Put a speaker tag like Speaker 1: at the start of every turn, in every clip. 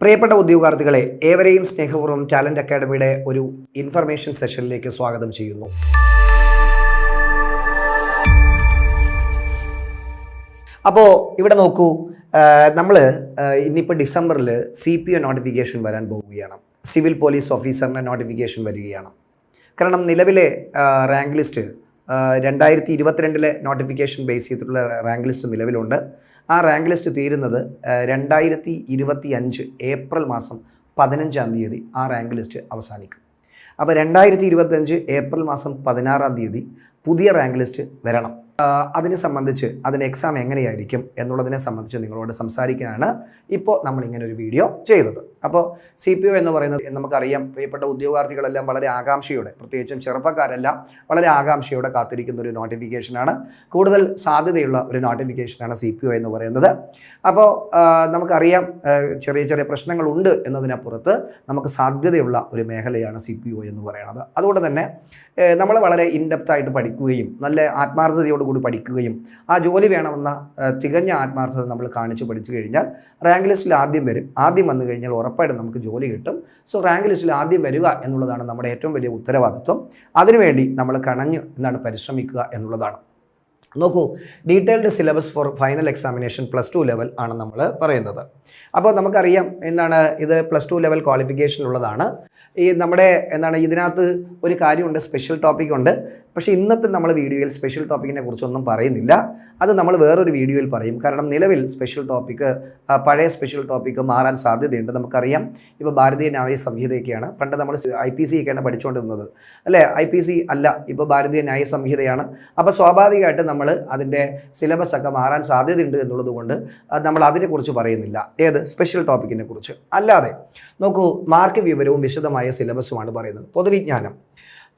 Speaker 1: പ്രിയപ്പെട്ട ഉദ്യോഗാർത്ഥികളെ ഏവരെയും സ്നേഹപൂർവം ടാലന്റ് അക്കാഡമിയുടെ ഒരു ഇൻഫർമേഷൻ സെഷനിലേക്ക് സ്വാഗതം ചെയ്യുന്നു. അപ്പോൾ ഇവിടെ നോക്കൂ നമ്മൾ ഇന്നിപ്പോൾ ഡിസംബറിൽ സി പി ഒ നോട്ടിഫിക്കേഷൻ വരാൻ പോവുകയാണ്. സിവിൽ പോലീസ് ഓഫീസറിന്റെ നോട്ടിഫിക്കേഷൻ വരികയാണ്. കാരണം നിലവിലെ റാങ്ക് ലിസ്റ്റ് രണ്ടായിരത്തി ഇരുപത്തിരണ്ടിലെ നോട്ടിഫിക്കേഷൻ ബേസ് ചെയ്തിട്ടുള്ള റാങ്ക് ലിസ്റ്റ് നിലവിലുണ്ട്. ആ റാങ്ക് ലിസ്റ്റ് തീരുന്നത് രണ്ടായിരത്തി ഇരുപത്തി അഞ്ച് ഏപ്രിൽ മാസം പതിനഞ്ചാം തീയതി ആ റാങ്ക് ലിസ്റ്റ് അവസാനിക്കും. അപ്പോൾ രണ്ടായിരത്തി ഇരുപത്തഞ്ച് ഏപ്രിൽ മാസം പതിനാറാം തീയതി പുതിയ റാങ്ക് ലിസ്റ്റ് വരണം. അതിനെ സംബന്ധിച്ച് അതിന് എക്സാം എങ്ങനെയായിരിക്കും എന്നുള്ളതിനെ സംബന്ധിച്ച് നിങ്ങളോട് സംസാരിക്കാനാണ് ഇപ്പോൾ നമ്മൾ ഇങ്ങനെ ഒരു വീഡിയോ ചെയ്തത്. അപ്പോൾ സി പി ഒ എന്ന് പറയുന്നത് നമുക്കറിയാം പ്രിയപ്പെട്ട ഉദ്യോഗാർത്ഥികളെല്ലാം വളരെ ആകാംക്ഷയോടെ പ്രത്യേകിച്ചും ചെറുപ്പക്കാരെല്ലാം വളരെ ആകാംക്ഷയോടെ കാത്തിരിക്കുന്ന ഒരു നോട്ടിഫിക്കേഷനാണ് കൂടുതൽ സാധ്യതയുള്ള ഒരു നോട്ടിഫിക്കേഷനാണ് സി പി ഒ എന്ന് പറയുന്നത്. അപ്പോൾ നമുക്കറിയാം ചെറിയ ചെറിയ പ്രശ്നങ്ങളുണ്ട് എന്നതിനപ്പുറത്ത് നമുക്ക് സാധ്യതയുള്ള ഒരു മേഖലയാണ് സി പി ഒ എന്ന് പറയുന്നത്. അതുകൊണ്ട് തന്നെ നമ്മൾ വളരെ ഇൻഡെപ്തായിട്ട് പഠിക്കുകയും നല്ല ആത്മാർത്ഥതയോടുകൂടി പഠിക്കുകയും ആ ജോലി വേണമെന്ന തികഞ്ഞ ആത്മാർത്ഥത നമ്മൾ കാണിച്ച് പഠിച്ചു കഴിഞ്ഞാൽ റാങ്ക് ലിസ്റ്റിൽ ആദ്യം വരും. ആദ്യം വന്നു കഴിഞ്ഞാൽ ഉറപ്പായിട്ട് നമുക്ക് ജോലി കിട്ടും. സോ റാങ്ക് ലിസ്റ്റിൽ ആദ്യം വരിക എന്നുള്ളതാണ് നമ്മുടെ ഏറ്റവും വലിയ ഉത്തരവാദിത്വം. അതിനുവേണ്ടി നമ്മൾ കണഞ്ഞു എന്താണ് പരിശ്രമിക്കുക എന്നുള്ളതാണ്. നോക്കൂ detailed syllabus for final examination plus two level ആണ് നമ്മൾ പറയുന്നത്. അപ്പോൾ നമുക്കറിയാം എന്താണ് ഇത് പ്ലസ് ടു ലെവൽ ക്വാളിഫിക്കേഷനുള്ളതാണ് ഈ നമ്മുടെ എന്താണ് ഇതിനകത്ത് ഒരു കാര്യമുണ്ട് സ്പെഷ്യൽ ടോപ്പിക് ഉണ്ട്. പക്ഷേ ഇന്നത്തെ നമ്മൾ വീഡിയോയിൽ സ്പെഷ്യൽ ടോപ്പിക്കിനെ കുറിച്ചൊന്നും പറയുന്നില്ല. അത് നമ്മൾ വേറൊരു വീഡിയോയിൽ പറയും. കാരണം നിലവിൽ സ്പെഷ്യൽ ടോപ്പിക്ക് പഴയ സ്പെഷ്യൽ ടോപ്പിക്ക് മാറാൻ സാധ്യതയുണ്ട്. നമുക്കറിയാം ഇപ്പോൾ ഭാരതീയ ന്യായ സംഹിതയൊക്കെയാണ്. പണ്ട് നമ്മൾ ഐ പി സി ഒക്കെയാണ് പഠിച്ചുകൊണ്ടിരുന്നത് അല്ലേ? ഐ പി സി അല്ല ഇപ്പോൾ ഭാരതീയ ന്യായ സംഹിതയാണ്. അപ്പോൾ സ്വാഭാവികമായിട്ട് നമ്മൾ അതിന്റെ സിലബസ് ഒക്കെ മാറാൻ സാധ്യതയുണ്ട് എന്നുള്ളത് കൊണ്ട് നമ്മൾ അതിനെക്കുറിച്ച് പറയുന്നില്ല. ഏത്? സ്പെഷ്യൽ ടോപ്പിക്കിനെ കുറിച്ച്. അല്ലാതെ നോക്കൂ മാർക്ക് വിവരവും വിശദമായ സിലബസുമാണ് പറയുന്നത്. പൊതുവിജ്ഞാനം.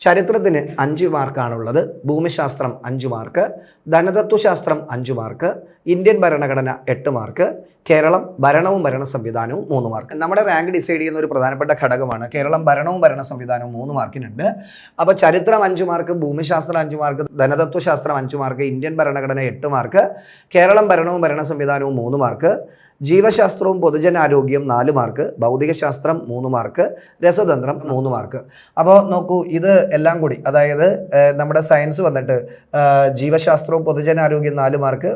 Speaker 1: ചരിത്രത്തിന് അഞ്ച് മാർക്കാണുള്ളത് ഭൂമിശാസ്ത്രം അഞ്ച് മാർക്ക് ധനതത്വശാസ്ത്രം അഞ്ച് മാർക്ക് ഇന്ത്യൻ ഭരണഘടന എട്ട് മാർക്ക് കേരളം ഭരണവും ഭരണ സംവിധാനവും മൂന്ന് മാർക്ക്. നമ്മുടെ റാങ്ക് ഡിസൈഡ് ചെയ്യുന്ന ഒരു പ്രധാനപ്പെട്ട ഘടകമാണ് കേരളം ഭരണവും ഭരണ സംവിധാനവും മൂന്ന് മാർക്കിനുണ്ട്. അപ്പോൾ ചരിത്രം അഞ്ച് മാർക്ക് ഭൂമിശാസ്ത്രം അഞ്ച് മാർക്ക് ധനതത്വശാസ്ത്രം അഞ്ച് മാർക്ക് ഇന്ത്യൻ ഭരണഘടന എട്ട് മാർക്ക് കേരളം ഭരണവും ഭരണ സംവിധാനവും മൂന്ന് മാർക്ക് ജീവശാസ്ത്രവും പൊതുജനാരോഗ്യം നാല് മാർക്ക് ഭൗതികശാസ്ത്രം മൂന്ന് മാർക്ക് രസതന്ത്രം മൂന്ന് മാർക്ക്. അപ്പോൾ നോക്കൂ ഇത് എല്ലാം കൂടി അതായത് നമ്മുടെ സയൻസ് വന്നിട്ട് ജീവശാസ്ത്രവും പൊതുജനാരോഗ്യം നാല് മാർക്ക്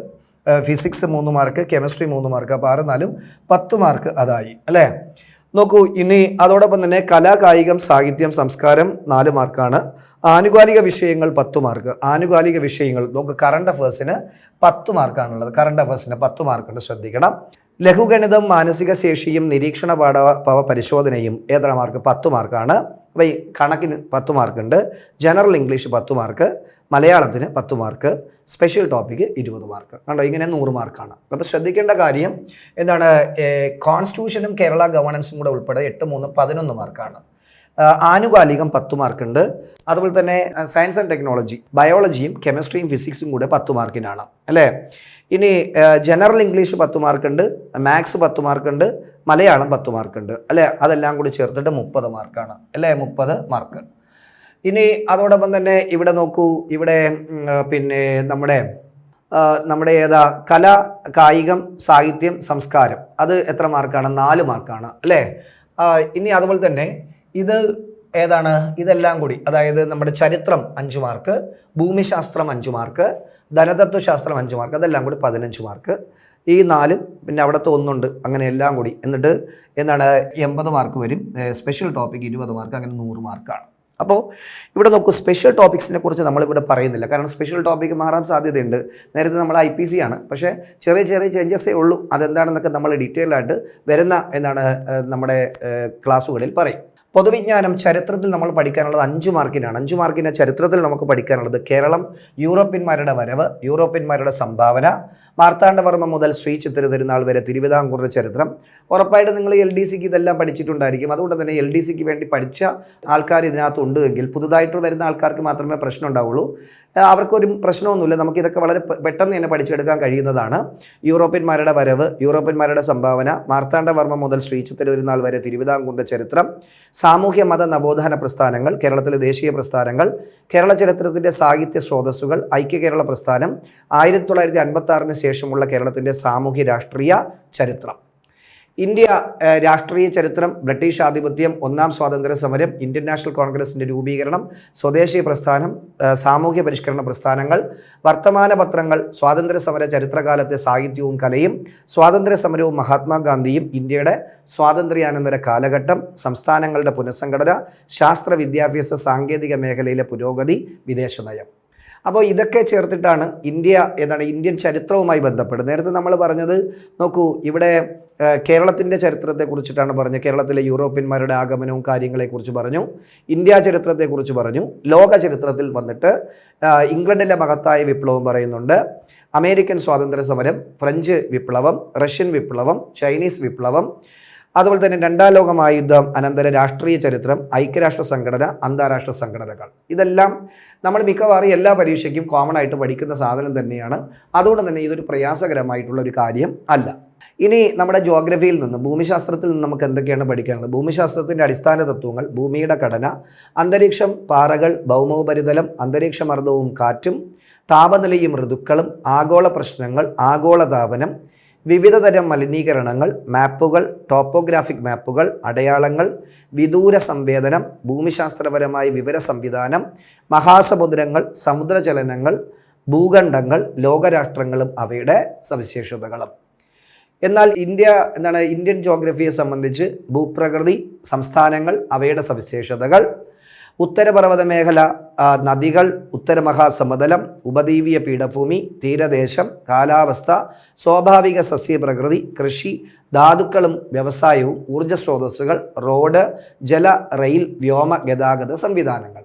Speaker 1: ഫിസിക്സ് മൂന്ന് മാർക്ക് കെമിസ്ട്രി മൂന്ന് മാർക്ക് അപ്പോൾ ആറ് നാലും പത്ത് മാർക്ക് അതായി അല്ലേ? നോക്കൂ ഇനി അതോടൊപ്പം തന്നെ കലാ കായികം സാഹിത്യം സംസ്കാരം നാല് മാർക്കാണ്. ആനുകാലിക വിഷയങ്ങൾ പത്ത് മാർക്ക്. ആനുകാലിക വിഷയങ്ങൾ നോക്ക് കറണ്ട് അഫേഴ്സിന് പത്ത് മാർക്കാണുള്ളത്. കറണ്ട് അഫേഴ്സിന് പത്ത് മാർക്കുണ്ട് ശ്രദ്ധിക്കണം. ലഘുഗണിതം മാനസിക ശേഷിയും നിരീക്ഷണ പാഠ പവ പരിശോധനയും ഏത്ര മാർക്ക്? പത്ത് മാർക്കാണ്. അപ്പോൾ ഈ കണക്കിന് പത്ത് മാർക്കുണ്ട്. ജനറൽ ഇംഗ്ലീഷ് പത്ത് മാർക്ക്. മലയാളത്തിന് പത്ത് മാർക്ക് സ്പെഷ്യൽ ടോപ്പിക്ക് ഇരുപത് മാർക്ക്. കണ്ടോ? ഇങ്ങനെ നൂറ് മാർക്കാണ്. അപ്പോൾ ശ്രദ്ധിക്കേണ്ട കാര്യം എന്താണ്? കോൺസ്റ്റിറ്റ്യൂഷനും കേരള ഗവർണൻസും കൂടെ ഉൾപ്പെടെ എട്ട് മൂന്ന് പതിനൊന്ന് മാർക്കാണ്. ആനുകാലികം പത്ത് മാർക്കുണ്ട്. അതുപോലെ തന്നെ സയൻസ് ആൻഡ് ടെക്നോളജി ബയോളജിയും കെമിസ്ട്രിയും ഫിസിക്സും കൂടെ പത്ത് മാർക്കിനാണ്. അല്ലേ? ഇനി ജനറൽ ഇംഗ്ലീഷ് പത്ത് മാർക്കുണ്ട് മാത്സ് പത്ത് മാർക്കുണ്ട് മലയാളം പത്ത് മാർക്കുണ്ട്. അല്ലേ? അതെല്ലാം കൂടി ചേർത്തിട്ട് മുപ്പത് മാർക്കാണ്. അല്ലേ? മുപ്പത് മാർക്ക്. ഇനി അതോടൊപ്പം തന്നെ ഇവിടെ നോക്കൂ ഇവിടെ പിന്നെ നമ്മുടെ നമ്മുടെ ഏതാ കല കായികം സാഹിത്യം സംസ്കാരം. അത് എത്ര മാർക്കാണ്? നാല് മാർക്കാണ് അല്ലേ? ഇനി അതുപോലെ തന്നെ ഇത് ഏതാണ്? ഇതെല്ലാം കൂടി അതായത് നമ്മുടെ ചരിത്രം അഞ്ച് മാർക്ക് ഭൂമിശാസ്ത്രം അഞ്ച് മാർക്ക് ധനതത്വശാസ്ത്രം അഞ്ച് മാർക്ക് അതെല്ലാം കൂടി പതിനഞ്ച് മാർക്ക്. ഈ നാലും പിന്നെ അവിടുത്തെ ഒന്നുണ്ട് അങ്ങനെ എല്ലാം കൂടി. എന്നിട്ട് എന്താണ് എൺപത് മാർക്ക് വരും സ്പെഷ്യൽ ടോപ്പിക് ഇരുപത് മാർക്ക് അങ്ങനെ നൂറ് മാർക്കാണ്. അപ്പോൾ ഇവിടെ നോക്കൂ സ്പെഷ്യൽ ടോപ്പിക്സിനെ കുറിച്ച് നമ്മളിവിടെ പറയുന്നില്ല. കാരണം സ്പെഷ്യൽ ടോപ്പിക്ക് മാറാൻ സാധ്യതയുണ്ട്. നേരത്തെ നമ്മൾ ഐ പി സി ആണ്. പക്ഷേ ചെറിയ ചെറിയ ചേഞ്ചസേ ഉള്ളൂ. അതെന്താണെന്നൊക്കെ നമ്മൾ ഡീറ്റെയിൽ ആയിട്ട് വരുന്ന എന്താണ് നമ്മുടെ ക്ലാസ്സുകളിൽ പറയും. പൊതുവിജ്ഞാനം ചരിത്രത്തിൽ നമ്മൾ പഠിക്കാനുള്ളത് അഞ്ച് മാർക്കിനാണ്. അഞ്ച് മാർക്കിന് ചരിത്രത്തിൽ നമുക്ക് പഠിക്കാനുള്ളത് കേരളം യൂറോപ്യന്മാരുടെ വരവ് യൂറോപ്യന്മാരുടെ സംഭാവന മാർത്താണ്ഡവർമ്മ മുതൽ ശ്രീ ചിത്തിര തിരുനാൾ വരെ തിരുവിതാംകൂറിന്റെ ചരിത്രം. ഉറപ്പായിട്ട് നിങ്ങൾ എൽ ഡി സിക്ക് ഇതെല്ലാം പഠിച്ചിട്ടുണ്ടായിരിക്കും. അതുകൊണ്ട് തന്നെ എൽ ഡി സിക്ക് വേണ്ടി പഠിച്ച ആൾക്കാർ ഇതിനകത്ത് ഉണ്ട് എങ്കിൽ പുതുതായിട്ട് വരുന്ന ആൾക്കാർക്ക് മാത്രമേ പ്രശ്നം ഉണ്ടാവുള്ളൂ. അവർക്കൊരു പ്രശ്നമൊന്നുമില്ല. നമുക്ക് ഇതൊക്കെ വളരെ പെട്ടെന്ന് തന്നെ പഠിച്ചെടുക്കാൻ കഴിയുന്നതാണ്. യൂറോപ്യന്മാരുടെ വരവ് യൂറോപ്യന്മാരുടെ സംഭാവന മാർത്താണ്ഡവർമ്മ മുതൽ ശ്രീ ചിത്തിര തിരുനാൾ വരെ തിരുവിതാംകൂറിന്റെ ചരിത്രം. സാമൂഹ്യ മത നവോത്ഥാന പ്രസ്ഥാനങ്ങൾ കേരളത്തിലെ ദേശീയ പ്രസ്ഥാനങ്ങൾ കേരള ചരിത്രത്തിന്റെ സാഹിത്യ സ്രോതസ്സുകൾ ഐക്യ കേരള പ്രസ്ഥാനം ആയിരത്തി തൊള്ളായിരത്തി അൻപത്തി ശേഷമുള്ള കേരളത്തിന്റെ സാമൂഹ്യ രാഷ്ട്രീയ ചരിത്രം. ഇന്ത്യ രാഷ്ട്രീയ ചരിത്രം ബ്രിട്ടീഷ് ആധിപത്യം ഒന്നാം സ്വാതന്ത്ര്യ സമരം ഇന്ത്യൻ നാഷണൽ കോൺഗ്രസിന്റെ രൂപീകരണം സ്വദേശി പ്രസ്ഥാനം സാമൂഹ്യ പരിഷ്കരണ പ്രസ്ഥാനങ്ങൾ വർത്തമാന പത്രങ്ങൾ സ്വാതന്ത്ര്യ സമര ചരിത്രകാലത്തെ സാഹിത്യവും കലയും സ്വാതന്ത്ര്യ സമരവും മഹാത്മാഗാന്ധിയും ഇന്ത്യയുടെ സ്വാതന്ത്ര്യാനന്തര കാലഘട്ടം സംസ്ഥാനങ്ങളുടെ പുനഃസംഘടന ശാസ്ത്ര വിദ്യാഭ്യാസ സാങ്കേതിക മേഖലയിലെ പുരോഗതി വിദേശ നയം. അപ്പോൾ ഇതൊക്കെ ചേർത്തിട്ടാണ് ഇന്ത്യ എന്താണ് ഇന്ത്യൻ ചരിത്രവുമായി ബന്ധപ്പെട്ട് നേരത്തെ നമ്മൾ പറഞ്ഞത് നോക്കൂ ഇവിടെ കേരളത്തിന്റെ ചരിത്രത്തെക്കുറിച്ചിട്ടാണ് പറഞ്ഞത്. കേരളത്തിലെ യൂറോപ്യന്മാരുടെ ആഗമനവും കാര്യങ്ങളെക്കുറിച്ച് പറഞ്ഞു. ഇന്ത്യ ചരിത്രത്തെക്കുറിച്ച് പറഞ്ഞു. ലോക ചരിത്രത്തിൽ വന്നിട്ട് ഇംഗ്ലണ്ടിലെ മഹത്തായ വിപ്ലവം പറയുന്നുണ്ട്. അമേരിക്കൻ സ്വാതന്ത്ര്യ സമരം ഫ്രഞ്ച് വിപ്ലവം റഷ്യൻ വിപ്ലവം ചൈനീസ് വിപ്ലവം അതുപോലെ തന്നെ രണ്ടാം ലോക മഹായുദ്ധം അനന്തര രാഷ്ട്രീയ ചരിത്രം ഐക്യരാഷ്ട്ര സംഘടന അന്താരാഷ്ട്ര സംഘടനകൾ. ഇതെല്ലാം നമ്മൾ മിക്കവാറും എല്ലാ പരീക്ഷയ്ക്കും കോമൺ ആയിട്ട് പഠിക്കുന്ന സാധനം തന്നെയാണ്. അതുകൊണ്ട് തന്നെ ഇതൊരു പ്രയാസകരമായിട്ടുള്ള ഒരു കാര്യം അല്ല. ഇനി നമ്മുടെ ജോഗ്രഫിയിൽ നിന്ന് ഭൂമിശാസ്ത്രത്തിൽ നിന്ന് നമുക്ക് എന്തൊക്കെയാണ് പഠിക്കാനുള്ളത്? ഭൂമിശാസ്ത്രത്തിന്റെ അടിസ്ഥാന തത്വങ്ങൾ ഭൂമിയുടെ ഘടന അന്തരീക്ഷം പാറകൾ ഭൗമോപരിതലം അന്തരീക്ഷമർദ്ദവും കാറ്റും താപനിലയും ഋതുക്കളും ആഗോള പ്രശ്നങ്ങൾ ആഗോളതാപനം വിവിധ തരം മലിനീകരണങ്ങൾ മാപ്പുകൾ ടോപ്പോഗ്രാഫിക് മാപ്പുകൾ അടയാളങ്ങൾ വിദൂര സംവേദനം ഭൂമിശാസ്ത്രപരമായ വിവര സംവിധാനം മഹാസമുദ്രങ്ങൾ സമുദ്രചലനങ്ങൾ ഭൂഖണ്ഡങ്ങൾ ലോകരാഷ്ട്രങ്ങളും അവയുടെ സവിശേഷതകളും. എന്നാൽ ഇന്ത്യ എന്താണ് ഇന്ത്യൻ ജോഗ്രഫിയെ സംബന്ധിച്ച് ഭൂപ്രകൃതി സംസ്ഥാനങ്ങൾ അവയുടെ സവിശേഷതകൾ ഉത്തരപർവത മേഖല നദികൾ ഉത്തരമഹാസമതലം ഉപദ്വീപീയ പീഠഭൂമി തീരദേശം കാലാവസ്ഥ സ്വാഭാവിക സസ്യപ്രകൃതി കൃഷി ധാതുക്കളും വ്യവസായവും ഊർജസ്രോതസ്സുകൾ റോഡ് ജല റെയിൽ വ്യോമ ഗതാഗത സംവിധാനങ്ങൾ.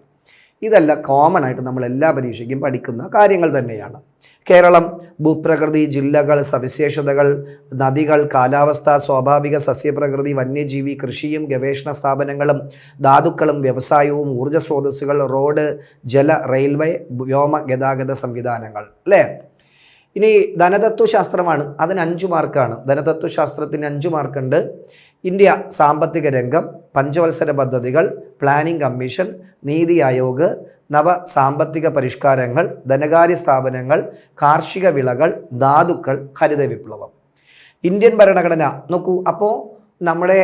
Speaker 1: ഇതെല്ലാം കോമൺ ആയിട്ട് നമ്മൾ എല്ലാ പരീക്ഷയ്ക്കും പഠിക്കുന്ന കാര്യങ്ങൾ തന്നെയാണ്. കേരളം ഭൂപ്രകൃതി ജില്ലകൾ സവിശേഷതകൾ നദികൾ കാലാവസ്ഥ സ്വാഭാവിക സസ്യപ്രകൃതി വന്യജീവി കൃഷിയും ഗവേഷണ സ്ഥാപനങ്ങളും ധാതുക്കളും വ്യവസായവും ഊർജ സ്രോതസ്സുകൾ റോഡ് ജല റെയിൽവേ വ്യോമ ഗതാഗത സംവിധാനങ്ങൾ അല്ലേ? ഇനി ധനതത്വശാസ്ത്രമാണ്. അതിന് അഞ്ച് മാർക്കാണ്. ധനതത്വശാസ്ത്രത്തിന് അഞ്ച് മാർക്കുണ്ട്. ഇന്ത്യ സാമ്പത്തിക രംഗം പഞ്ചവത്സര പദ്ധതികൾ പ്ലാനിംഗ് കമ്മീഷൻ നീതി ആയോഗ് നവ സാമ്പത്തിക പരിഷ്കാരങ്ങൾ ധനകാര്യ സ്ഥാപനങ്ങൾ കാർഷിക വിളകൾ ധാതുക്കൾ ഹരിത വിപ്ലവം. ഇന്ത്യൻ ഭരണഘടന നോക്കൂ അപ്പോൾ നമ്മുടെ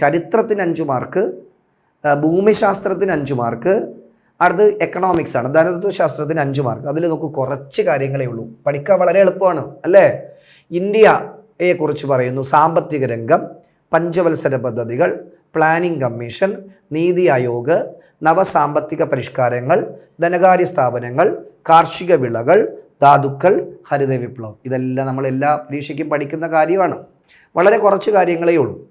Speaker 1: ചരിത്രത്തിന് അഞ്ച് മാർക്ക് ഭൂമിശാസ്ത്രത്തിന് അഞ്ച് മാർക്ക് അടുത്ത് എക്കണോമിക്സ് ആണ് ധനതത്വശാസ്ത്രത്തിന് അഞ്ച് മാർക്ക്. അതിൽ നോക്കൂ കുറച്ച് കാര്യങ്ങളേ ഉള്ളൂ. പഠിക്കാൻ വളരെ എളുപ്പമാണ് അല്ലേ? ഇന്ത്യയെക്കുറിച്ച് പറയുന്നു സാമ്പത്തിക രംഗം പഞ്ചവത്സര പദ്ധതികൾ പ്ലാനിംഗ് കമ്മീഷൻ നീതി ആയോഗ് നവസാമ്പത്തിക പരിഷ്കാരങ്ങൾ ധനകാര്യ സ്ഥാപനങ്ങൾ കാർഷിക വിളകൾ ധാതുക്കൾ ഹരിത വിപ്ലവം. ഇതെല്ലാം നമ്മൾ എല്ലാ പരീക്ഷയ്ക്കും പഠിക്കുന്ന കാര്യമാണ്. വളരെ കുറച്ച് കാര്യങ്ങളേ ഉള്ളൂ.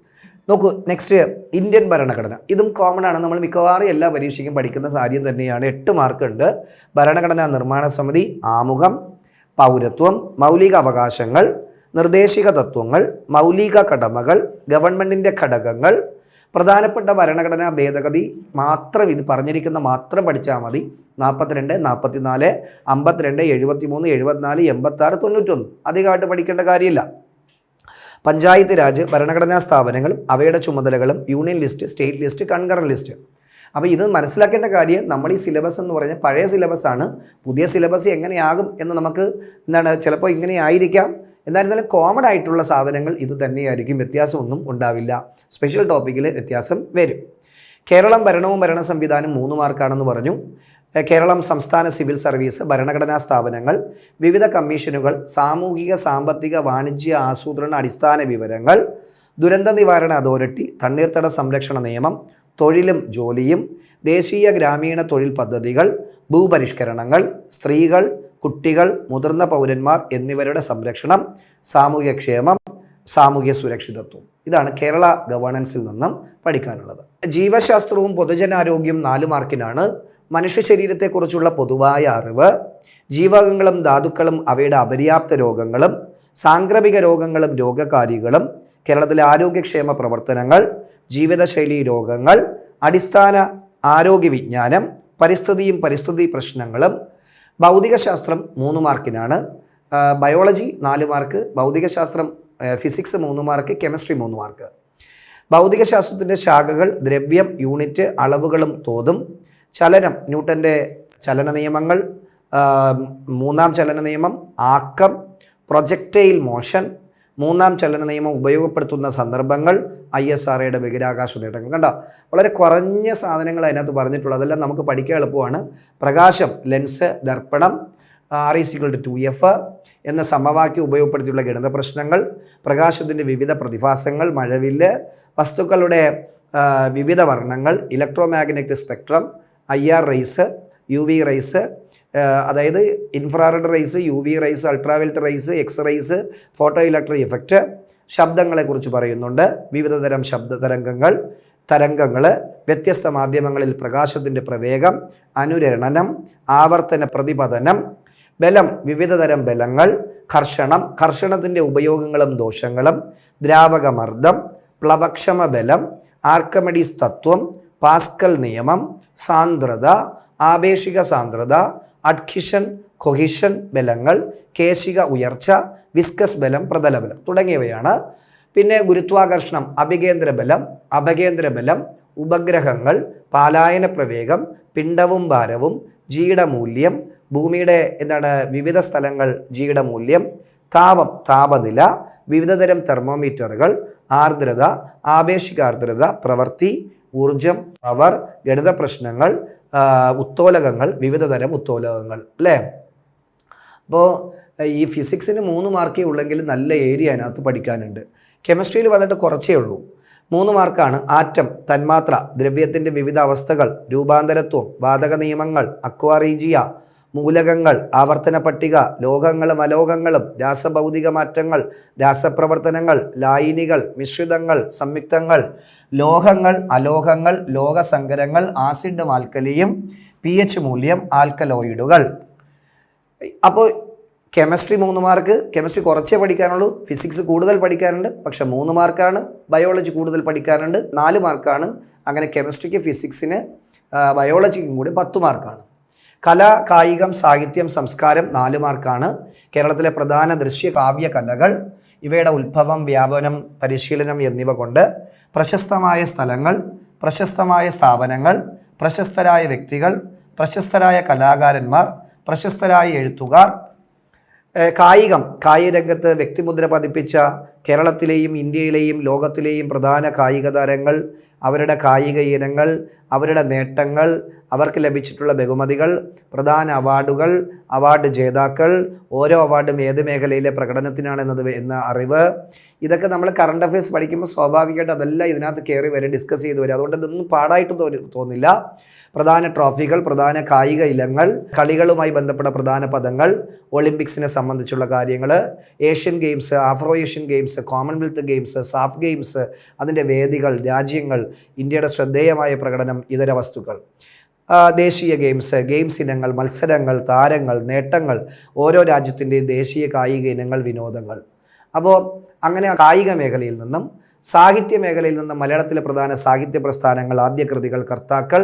Speaker 1: നോക്കൂ നെക്സ്റ്റ് ഇന്ത്യൻ ഭരണഘടന. ഇതും കോമൺ ആണ്. നമ്മൾ മിക്കവാറും എല്ലാ പരീക്ഷയ്ക്കും പഠിക്കുന്ന കാര്യം തന്നെയാണ്. എട്ട് മാർക്ക് ഉണ്ട്. ഭരണഘടനാ നിർമ്മാണ സമിതി ആമുഖം പൗരത്വം മൗലിക അവകാശങ്ങൾ നിർദ്ദേശിക തത്വങ്ങൾ മൗലിക കടമകൾ ഗവൺമെന്റിന്റെ ഘടകങ്ങൾ പ്രധാനപ്പെട്ട ഭരണഘടനാ ഭേദഗതി മാത്രം ഇത് പറഞ്ഞിരിക്കുന്ന മാത്രം പഠിച്ചാൽ മതി. നാൽപ്പത്തിരണ്ട് നാൽപ്പത്തിനാല് അമ്പത്തിരണ്ട് എഴുപത്തി മൂന്ന് എഴുപത്തിനാല് എൺപത്താറ് തൊണ്ണൂറ്റൊന്ന്. അധികമായിട്ട് പഠിക്കേണ്ട കാര്യമില്ല. പഞ്ചായത്ത് രാജ് ഭരണഘടനാ സ്ഥാപനങ്ങളും അവയുടെ ചുമതലകളും union list state list concurrent list. അപ്പോൾ ഇത് മനസ്സിലാക്കേണ്ട കാര്യം നമ്മൾ ഈ സിലബസ് എന്ന് പറഞ്ഞാൽ പഴയ സിലബസ് ആണ് പുതിയ സിലബസ് എങ്ങനെയാകും എന്ന് നമുക്ക് എന്താണ് ചിലപ്പോൾ ഇങ്ങനെ ആയിരിക്കാം. എന്നായിരുന്നാലും കോമൺ ആയിട്ടുള്ള സാധനങ്ങൾ ഇത് തന്നെയായിരിക്കും. വ്യത്യാസമൊന്നും ഉണ്ടാവില്ല. സ്പെഷ്യൽ ടോപ്പിക്കിൽ വ്യത്യാസം വരും. കേരളം ഭരണവും ഭരണ സംവിധാനം മൂന്ന് മാർക്കാണെന്ന് പറഞ്ഞു. കേരളം സംസ്ഥാന സിവിൽ സർവീസ് ഭരണഘടനാ സ്ഥാപനങ്ങൾ വിവിധ കമ്മീഷനുകൾ സാമൂഹിക സാമ്പത്തിക വാണിജ്യ ആസൂത്രണ അടിസ്ഥാന വിവരങ്ങൾ ദുരന്ത നിവാരണ അതോറിറ്റി തണ്ണീർത്തട സംരക്ഷണ നിയമം തൊഴിലും ജോലിയും ദേശീയ ഗ്രാമീണ തൊഴിൽ പദ്ധതികൾ ഭൂപരിഷ്കരണങ്ങൾ സ്ത്രീകൾ കുട്ടികൾ മുതിർന്ന പൗരന്മാർ എന്നിവരുടെ സംരക്ഷണം സാമൂഹ്യക്ഷേമം സാമൂഹ്യ സുരക്ഷിതത്വം. ഇതാണ് കേരള ഗവേണൻസിൽ നിന്നും പഠിക്കാനുള്ളത്. ജീവശാസ്ത്രവും പൊതുജനാരോഗ്യം നാല് മാർക്കിനാണ്. മനുഷ്യ ശരീരത്തെക്കുറിച്ചുള്ള പൊതുവായ അറിവ് ജീവകങ്ങളും ധാതുക്കളും അവയുടെ അപര്യാപ്ത രോഗങ്ങളും സാംക്രമിക രോഗങ്ങളും രോഗകാരികളും കേരളത്തിലെ ആരോഗ്യക്ഷേമ പ്രവർത്തനങ്ങൾ ജീവിതശൈലി രോഗങ്ങൾ അടിസ്ഥാന ആരോഗ്യ വിജ്ഞാനം പരിസ്ഥിതിയും പരിസ്ഥിതി പ്രശ്നങ്ങളും ഭൗതികശാസ്ത്രം മൂന്ന് മാർക്കിനാണ്. ബയോളജി നാല് മാർക്ക് ഭൗതികശാസ്ത്രം ഫിസിക്സ് മൂന്ന് മാർക്ക് കെമിസ്ട്രി മൂന്ന് മാർക്ക്. ഭൗതികശാസ്ത്രത്തിന്റെ ശാഖകൾ ദ്രവ്യം യൂണിറ്റ് അളവുകളും തോതും. ചലനം ന്യൂട്ടന്റെ ചലന നിയമങ്ങൾ മൂന്നാം ചലന നിയമം ആക്കം പ്രൊജക്റ്റൈൽ മോഷൻ മൂന്നാം ചലന നിയമം ഉപയോഗപ്പെടുത്തുന്ന സന്ദർഭങ്ങൾ ഐ എസ് ആർ എയുടെ ബഹിരാകാശ നേട്ടങ്ങൾ. കണ്ടോ? വളരെ കുറഞ്ഞ സാധനങ്ങൾ അതിനകത്ത് പറഞ്ഞിട്ടുള്ളത്. അതെല്ലാം നമുക്ക് പഠിക്കാൻ എളുപ്പമാണ്. പ്രകാശം ലെൻസ് ദർപ്പണം ആർ സികൾ ടു എഫ് എന്ന സമവാക്യം ഉപയോഗപ്പെടുത്തിയുള്ള ഗണിത പ്രശ്നങ്ങൾ പ്രകാശത്തിന്റെ വിവിധ പ്രതിഭാസങ്ങൾ മഴവില്ല് വസ്തുക്കളുടെ വിവിധ വർണങ്ങൾ electromagnetic spectrum I R rays U V rays അതായത് infrared rays U V rays ultraviolet rays X rays photo electric effect ശബ്ദങ്ങളെക്കുറിച്ച് പറയുന്നുണ്ട്. വിവിധതരം ശബ്ദ തരംഗങ്ങൾ തരംഗങ്ങൾ വ്യത്യസ്ത മാധ്യമങ്ങളിൽ പ്രകാശത്തിന്റെ പ്രവേഗം അനുരണനം ആവർത്തന പ്രതിപതനം ബലം വിവിധതരം ബലങ്ങൾ കർഷണം കർഷണത്തിന്റെ ഉപയോഗങ്ങളും ദോഷങ്ങളും ദ്രാവകമർദ്ദം പ്ലവക്ഷമ ബലം ആർക്കമഡീസ് തത്വം പാസ്കൽ നിയമം സാന്ദ്രത ആപേക്ഷിക സാന്ദ്രത അഡ്ഹിഷൻ കൊഹിഷൻ ബലങ്ങൾ കേശിക ഉയർച്ച വിസ്കസ് ബലം പ്രതലബലം തുടങ്ങിയവയാണ്. പിന്നെ ഗുരുത്വാകർഷണം അഭികേന്ദ്ര ബലം അപകേന്ദ്ര ബലം ഉപഗ്രഹങ്ങൾ പാലായന പ്രവേഗം പിണ്ടവും ഭാരവും ജിയുടെ മൂല്യം ഭൂമിയുടെ എന്താണ് വിവിധ സ്ഥലങ്ങൾ ജിയുടെ മൂല്യം താപം താപനില വിവിധതരം തെർമോമീറ്ററുകൾ ആർദ്രത ആപേക്ഷിക ആർദ്രത പ്രവൃത്തി ഊർജം പവർ ഗണിത പ്രശ്നങ്ങൾ ആ, വിവിധ തരം ഉത്തോലകങ്ങൾ അല്ലേ? അപ്പോൾ ഈ ഫിസിക്സിന് മൂന്ന് മാർക്കേ ഉള്ളെങ്കിൽ നല്ല ഏരിയ അതിനകത്ത് പഠിക്കാനുണ്ട്. കെമിസ്ട്രിയിൽ വന്നിട്ട് കുറച്ചേ ഉള്ളൂ. മൂന്ന് മാർക്കാണ് ആറ്റം തന്മാത്ര ദ്രവ്യത്തിന്റെ വിവിധ അവസ്ഥകൾ രൂപാന്തരത്വം വാതക നിയമങ്ങൾ അക്വാറീജിയ മൂലകങ്ങൾ ആവർത്തന പട്ടിക ലോകങ്ങളും അലോകങ്ങളും രാസഭൗതിക മാറ്റങ്ങൾ രാസപ്രവർത്തനങ്ങൾ ലായിനികൾ മിശ്രിതങ്ങൾ സംയുക്തങ്ങൾ ലോഹങ്ങൾ അലോഹങ്ങൾ ലോകസങ്കരങ്ങൾ ആസിഡും ആൽക്കലിയും പി എച്ച് മൂല്യം ആൽക്കലോയിഡുകൾ. അപ്പോൾ കെമിസ്ട്രി മൂന്ന് മാർക്ക് കെമിസ്ട്രി കുറച്ചേ പഠിക്കാനുള്ളൂ ഫിസിക്സ് കൂടുതൽ പഠിക്കാനുണ്ട് പക്ഷേ മൂന്ന് മാർക്കാണ് ബയോളജി കൂടുതൽ പഠിക്കാനുണ്ട് നാല് മാർക്കാണ് അങ്ങനെ കെമിസ്ട്രിക്ക് ഫിസിക്സിന് ബയോളജിക്കും കൂടി പത്ത് മാർക്കാണ്. കല കായികം സാഹിത്യം സംസ്കാരം നാല് മാർക്കാണ്. കേരളത്തിലെ പ്രധാന ദൃശ്യ കാവ്യ കലകൾ ഇവയുടെ ഉത്ഭവം വ്യാപനം പരിശീലനം എന്നിവ കൊണ്ട് പ്രശസ്തമായ സ്ഥലങ്ങൾ പ്രശസ്തമായ സ്ഥാപനങ്ങൾ പ്രശസ്തരായ വ്യക്തികൾ പ്രശസ്തരായ കലാകാരന്മാർ പ്രശസ്തരായ എഴുത്തുകാർ കായികം കായിക രംഗത്ത് വ്യക്തിമുദ്ര പതിപ്പിച്ച കേരളത്തിലെയും ഇന്ത്യയിലെയും ലോകത്തിലെയും പ്രധാന കായിക താരങ്ങൾ അവരുടെ കായിക ഇനങ്ങൾ അവരുടെ നേട്ടങ്ങൾ അവർക്ക് ലഭിച്ചിട്ടുള്ള ബഹുമതികൾ പ്രധാന അവാർഡുകൾ അവാർഡ് ജേതാക്കൾ ഓരോ അവാർഡും ഏത് മേഖലയിലെ പ്രകടനത്തിനാണ് എന്നത് എന്ന അറിവ്. ഇതൊക്കെ നമ്മൾ കറണ്ട് അഫയേഴ്സ് പഠിക്കുമ്പോൾ സ്വാഭാവികമായിട്ട് അതെല്ലാം ഇതിനകത്ത് കയറി വരും ഡിസ്കസ് ചെയ്ത് വരും. അതുകൊണ്ട് ഇതൊന്നും പാടായിട്ട് തോന്നില്ല. പ്രധാന ട്രോഫികൾ പ്രധാന കായിക ഇനങ്ങൾ കളികളുമായി ബന്ധപ്പെട്ട പ്രധാന പദങ്ങൾ ഒളിമ്പിക്സിനെ സംബന്ധിച്ചുള്ള കാര്യങ്ങൾ Asian Games Afro Asian Games Commonwealth Games SAF Games അതിന്റെ വേദികൾ രാജ്യങ്ങൾ ഇന്ത്യയുടെ ശ്രദ്ധേയമായ പ്രകടനം ഇതര വസ്തുക്കൾ. ദേശീയ ഗെയിംസ് ഗെയിംസ് ഇനങ്ങൾ മത്സരങ്ങൾ താരങ്ങൾ നേട്ടങ്ങൾ ഓരോ രാജ്യത്തിന്റെയും ദേശീയ കായിക ഇനങ്ങൾ വിനോദങ്ങൾ. അപ്പോൾ അങ്ങനെ കായിക മേഖലയിൽ നിന്നും സാഹിത്യ മേഖലയിൽ നിന്നും മലയാളത്തിലെ പ്രധാന സാഹിത്യ പ്രസ്ഥാനങ്ങൾ ആദ്യ കൃതികൾ കർത്താക്കൾ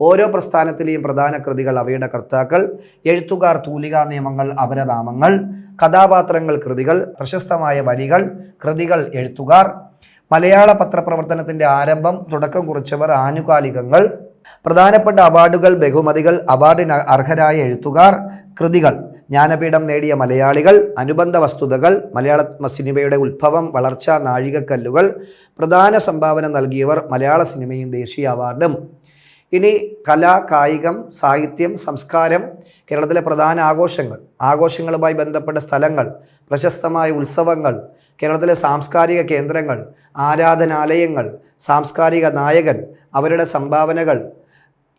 Speaker 1: ഓരോ പ്രസ്ഥാനത്തിലെയും പ്രധാന കൃതികൾ അവയുടെ കർത്താക്കൾ എഴുത്തുകാർ തൂലികാ നിയമങ്ങൾ അപരനാമങ്ങൾ കഥാപാത്രങ്ങൾ കൃതികൾ പ്രശസ്തമായ വരികൾ കൃതികൾ എഴുത്തുകാർ മലയാള പത്രപ്രവർത്തനത്തിന്റെ ആരംഭം തുടക്കം കുറിച്ചവർ ആനുകാലികങ്ങൾ പ്രധാനപ്പെട്ട അവാർഡുകൾ ബഹുമതികൾ അവാർഡിന് അർഹരായ എഴുത്തുകാർ കൃതികൾ ജ്ഞാനപീഠം നേടിയ മലയാളികൾ അനുബന്ധ വസ്തുതകൾ മലയാള സിനിമയുടെ ഉത്ഭവം വളർച്ച നാഴികക്കല്ലുകൾ പ്രധാന സംഭാവന നൽകിയവർ മലയാള സിനിമയും ദേശീയ അവാർഡും. ഇനി കല കായികം സാഹിത്യം സംസ്കാരം കേരളത്തിലെ പ്രധാന ആഘോഷങ്ങൾ. ആഘോഷങ്ങളുമായി ബന്ധപ്പെട്ട സ്ഥലങ്ങൾ പ്രശസ്തമായ ഉത്സവങ്ങൾ കേരളത്തിലെ സാംസ്കാരിക കേന്ദ്രങ്ങൾ ആരാധനാലയങ്ങൾ സാംസ്കാരിക നായകൻ അവരുടെ സംഭാവനകൾ.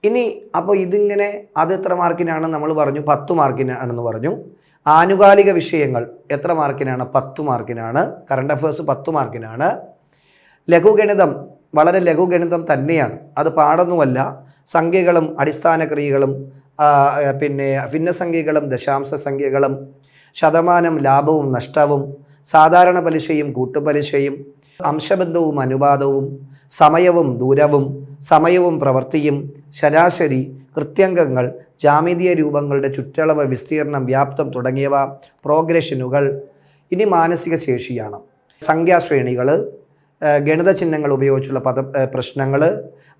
Speaker 1: ഇനി അപ്പോൾ ഇതിങ്ങനെ അത് എത്ര മാർക്കിനാണ് നമ്മൾ പറഞ്ഞു? പത്ത് മാർക്കിനാണെന്ന് പറഞ്ഞു. ആനുകാലിക വിഷയങ്ങൾ എത്ര മാർക്കിനാണ്? പത്ത് മാർക്കിനാണ്. കറണ്ട് അഫയേഴ്സ് പത്ത് മാർക്കിനാണ്. ലഘുഗണിതം വളരെ ലഘുഗണിതം തന്നെയാണ്. അത് പാടൊന്നുമല്ല. സംഖ്യകളും അടിസ്ഥാന ക്രിയകളും പിന്നെ ഭിന്നസംഖ്യകളും ദശാംശ സംഖ്യകളും ശതമാനം ലാഭവും നഷ്ടവും സാധാരണ പലിശയും കൂട്ടുപലിശയും അംശബന്ധവും അനുപാതവും സമയവും ദൂരവും സമയവും പ്രവൃത്തിയും ശരാശരി കൃത്യംഗങ്ങൾ ജാമിതീയ രൂപങ്ങളുടെ ചുറ്റളവ് വിസ്തീർണം വ്യാപ്തം തുടങ്ങിയവ പ്രോഗ്രഷനുകൾ. ഇനി മാനസിക ശേഷിയാണ്. സംഖ്യാശ്രേണികൾ ഗണിത ചിഹ്നങ്ങൾ ഉപയോഗിച്ചുള്ള പദ പ്രശ്നങ്ങൾ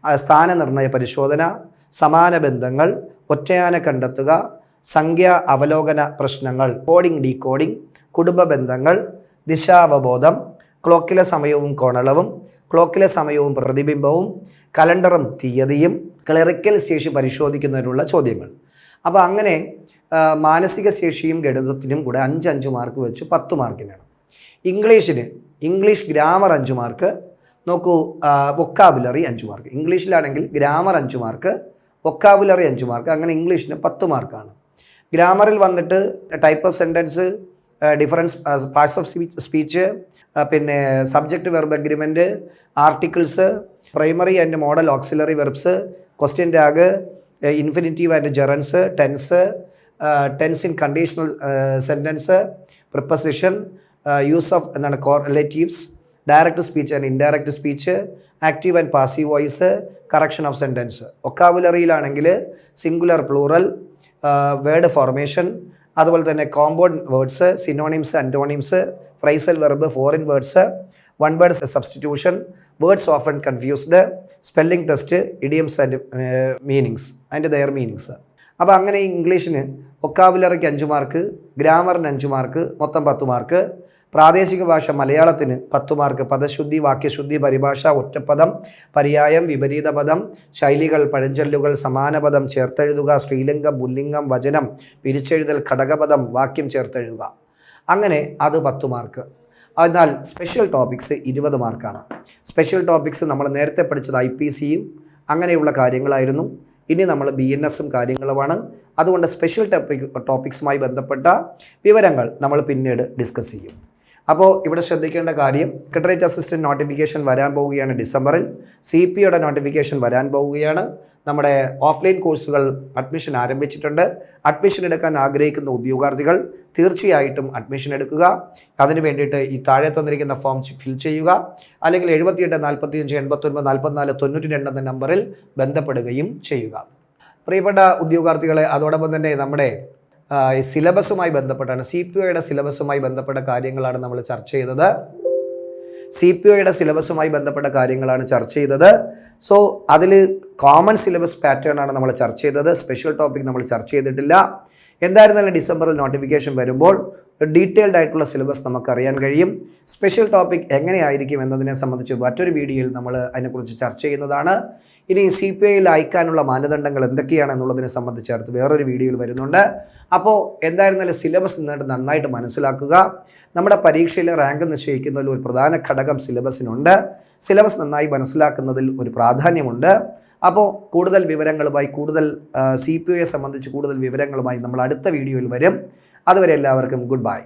Speaker 1: സ്ഥാനനിർണയ പരിശോധന സമാന ബന്ധങ്ങൾ ഒറ്റയാന കണ്ടെത്തുക സംഖ്യാ അവലോകന പ്രശ്നങ്ങൾ കോഡിംഗ് ഡീകോഡിംഗ് കുടുംബ ബന്ധങ്ങൾ ദിശാവബോധം ക്ലോക്കിലെ സമയവും കോണളവും ക്ലോക്കിലെ സമയവും പ്രതിബിംബവും കലണ്ടറും തീയതിയും ക്ലറിക്കൽ ശേഷി പരിശോധിക്കുന്നതിനുള്ള ചോദ്യങ്ങൾ. അപ്പോൾ അങ്ങനെ മാനസിക ശേഷിയും ഗണിതത്തിനും കൂടെ അഞ്ച് അഞ്ച് മാർക്ക് വെച്ച് പത്ത് മാർക്കിനാണ് ഇംഗ്ലീഷിന് ഇംഗ്ലീഷ് ഗ്രാമർ അഞ്ച് മാർക്ക് നോക്കൂ വൊക്കാബുലറി അഞ്ച് മാർക്ക്. ഇംഗ്ലീഷിലാണെങ്കിൽ ഗ്രാമർ അഞ്ച് മാർക്ക് വൊക്കാബുലറി അഞ്ച് മാർക്ക് അങ്ങനെ ഇംഗ്ലീഷിന് പത്ത് മാർക്കാണ്. ഗ്രാമറിൽ വന്നിട്ട് type of sentence difference parts of speech പിന്നെ subject verb agreement articles primary and modal auxiliary verbs question tag infinitive and gerunds tense tense in conditional sentence preposition use of എന്താണ് correlatives direct speech and indirect speech active and passive voice correction of sentence ഒക്കാബുലറിയിലാണെങ്കിൽ singular plural word formation അതുപോലെ തന്നെ compound words synonyms antonyms phrasal verb foreign words one word substitution words of and confused spelling test idioms and meanings അതിന്റെ their meanings അപ്പോൾ അങ്ങനെ ഇംഗ്ലീഷിന് ഒക്കാബുലറിക്ക് അഞ്ച് mark ഗ്രാമറിന് അഞ്ച് mark മൊത്തം പത്ത് മാർക്ക് പ്രാദേശിക ഭാഷ മലയാളത്തിന് പത്ത് മാർക്ക് പദശുദ്ധി വാക്യശുദ്ധി പരിഭാഷ ഒറ്റപ്പദം പര്യായം വിപരീത പദം ശൈലികൾ പഴഞ്ചൊല്ലുകൾ സമാനപദം ചേർത്തെഴുതുക സ്ത്രീലിംഗം പുല്ലിംഗം വചനം പിരിച്ചെഴുതൽ ഘടകപദം വാക്യം ചേർത്തെഴുതുക. അങ്ങനെ അത് പത്ത് മാർക്ക് എന്നാൽ സ്പെഷ്യൽ ടോപ്പിക്സ് ഇരുപത് മാർക്കാണ്. സ്പെഷ്യൽ ടോപ്പിക്സ് നമ്മൾ നേരത്തെ പഠിച്ചത് ഐ പി സിയും അങ്ങനെയുള്ള കാര്യങ്ങളായിരുന്നു. ഇനി നമ്മൾ ബി എൻ എസും കാര്യങ്ങളുമാണ്. അതുകൊണ്ട് സ്പെഷ്യൽ ടോപ്പിക് ടോപ്പിക്സുമായി ബന്ധപ്പെട്ട വിവരങ്ങൾ നമ്മൾ പിന്നീട് ഡിസ്കസ് ചെയ്യും. അപ്പോൾ ഇവിടെ ശ്രദ്ധിക്കേണ്ട കാര്യം സെക്രട്ടേറിയറ്റ് അസിസ്റ്റന്റ് നോട്ടിഫിക്കേഷൻ വരാൻ പോവുകയാണ് ഡിസംബറിൽ സി പി യുടെ നോട്ടിഫിക്കേഷൻ വരാൻ പോവുകയാണ്. നമ്മുടെ ഓഫ്ലൈൻ കോഴ്സുകൾ അഡ്മിഷൻ ആരംഭിച്ചിട്ടുണ്ട്. അഡ്മിഷൻ എടുക്കാൻ ആഗ്രഹിക്കുന്ന ഉദ്യോഗാർത്ഥികൾ തീർച്ചയായിട്ടും അഡ്മിഷൻ എടുക്കുക. അതിന് വേണ്ടിയിട്ട് ഈ താഴെ തന്നിരിക്കുന്ന ഫോം ഫിൽ ചെയ്യുക. അല്ലെങ്കിൽ എഴുപത്തിയെട്ട് നാൽപ്പത്തിയഞ്ച് എൺപത്തൊൻപത് നാൽപ്പത്തിനാല് തൊണ്ണൂറ്റി രണ്ട് എന്ന നമ്പറിൽ ബന്ധപ്പെടുകയും ചെയ്യുക. പ്രിയപ്പെട്ട ഉദ്യോഗാർത്ഥികളെ അതോടൊപ്പം തന്നെ നമ്മുടെ സിലബസുമായി ബന്ധപ്പെട്ടാണ്. സി പി ഒയുടെ സിലബസുമായി ബന്ധപ്പെട്ട കാര്യങ്ങളാണ് നമ്മൾ ചർച്ച ചെയ്തത്. സി പി ഒയുടെ സിലബസുമായി ബന്ധപ്പെട്ട കാര്യങ്ങളാണ് ചർച്ച ചെയ്തത്. സോ അതിൽ കോമൺ സിലബസ് പാറ്റേൺ ആണ് നമ്മൾ ചർച്ച ചെയ്തത്. സ്പെഷ്യൽ ടോപ്പിക് നമ്മൾ ചർച്ച ചെയ്തിട്ടില്ല. എന്തായിരുന്നാലും ഡിസംബറിൽ നോട്ടിഫിക്കേഷൻ വരുമ്പോൾ ഡീറ്റെയിൽഡ് ആയിട്ടുള്ള സിലബസ് നമുക്കറിയാൻ കഴിയും. സ്പെഷ്യൽ ടോപ്പിക് എങ്ങനെയായിരിക്കും എന്നതിനെ സംബന്ധിച്ച് മറ്റൊരു വീഡിയോയിൽ നമ്മൾ അതിനെക്കുറിച്ച് ചർച്ച ചെയ്യുന്നതാണ്. ഇനി സി പി ഐയിൽ അയക്കാനുള്ള മാനദണ്ഡങ്ങൾ എന്തൊക്കെയാണ് എന്നുള്ളതിനെ സംബന്ധിച്ച് അടുത്ത് വേറൊരു വീഡിയോയിൽ വരുന്നുണ്ട്. അപ്പോൾ എന്തായിരുന്നാലും സിലബസ് നിന്നിട്ട് നന്നായിട്ട് മനസ്സിലാക്കുക. നമ്മുടെ പരീക്ഷയിലെ റാങ്ക് നിശ്ചയിക്കുന്നതിൽ ഒരു പ്രധാന ഘടകം സിലബസിനുണ്ട് സിലബസ് നന്നായി മനസ്സിലാക്കുന്നതിൽ ഒരു പ്രാധാന്യമുണ്ട്. അപ്പോൾ കൂടുതൽ വിവരങ്ങളുമായി കൂടുതൽ സി പി സംബന്ധിച്ച് കൂടുതൽ വിവരങ്ങളുമായി നമ്മൾ അടുത്ത വീഡിയോയിൽ വരും. അതുവരെ എല്ലാവർക്കും ഗുഡ് ബൈ